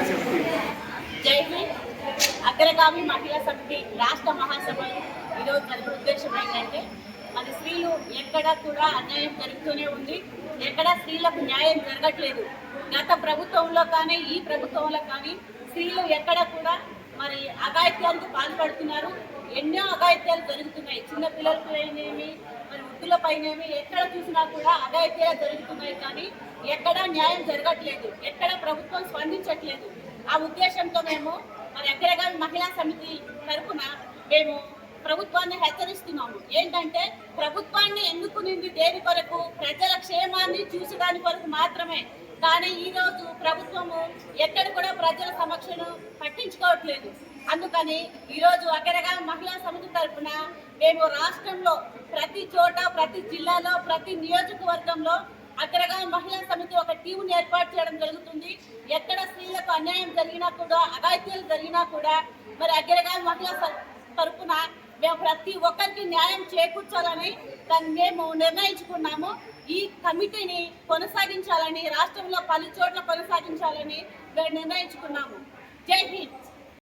మహిళా సమితి జై హింద్. అగ్రగామి మహిళా సమితి రాష్ట్ర మహాసభలు ఈరోజు మన ఉద్దేశం ఏంటంటే మన స్త్రీలు ఎక్కడ కూడా అన్యాయం జరుగుతూనే ఉంది. ఎక్కడ స్త్రీలకు న్యాయం జరగట్లేదు. గత ప్రభుత్వంలో కానీ ఈ ప్రభుత్వంలో కానీ స్త్రీలు ఎక్కడ కూడా మరి అఘాయిత్యాలకు పాల్పడుతున్నారు. ఎన్నో అఘాయిత్యాలు జరుగుతున్నాయి. చిన్నపిల్లలపైనేమి మరి వృద్ధులపైనేమి ఎక్కడ చూసినా కూడా అఘాయిత్యాలు జరుగుతున్నాయి. కానీ ఎక్కడ న్యాయం జరగట్లేదు. ఎక్కడ ప్రభుత్వం స్పందించట్లేదు. ఆ ఉద్దేశంతో మేము మరి అగ్రగామి మహిళా సమితి తరఫున మేము ప్రభుత్వాన్ని హెచ్చరిస్తున్నాము. ఏంటంటే ప్రభుత్వాన్ని ఎన్నుకునింది దేని కొరకు? ప్రజల క్షేమాన్ని చూసడానికి కొరకు మాత్రమే. కానీ ఈరోజు ప్రభుత్వము ఎక్కడ కూడా ప్రజల సమక్షను పట్టించుకోవట్లేదు. అందుకని ఈరోజు అగ్రగా మహిళా సమితి తరఫున మేము రాష్ట్రంలో ప్రతి చోట ప్రతి జిల్లాలో ప్రతి నియోజకవర్గంలో అగ్రగామి మహిళా సమితి ఒక టీంను ఏర్పాటు చేయడం జరుగుతుంది. ఎక్కడ స్త్రీలకు అన్యాయం జరిగినా కూడా అగాధ్యాలు జరిగినా కూడా మరి అగ్రగామి మహిళా స- మేము ప్రతి ఒక్కరికి న్యాయం చేకూర్చాలని దాన్ని మేము నిర్ణయించుకున్నాము. ఈ కమిటీని కొనసాగించాలని రాష్ట్రంలో పలు చోట్ల కొనసాగించాలని మేము నిర్ణయించుకున్నాము. జై హింద్!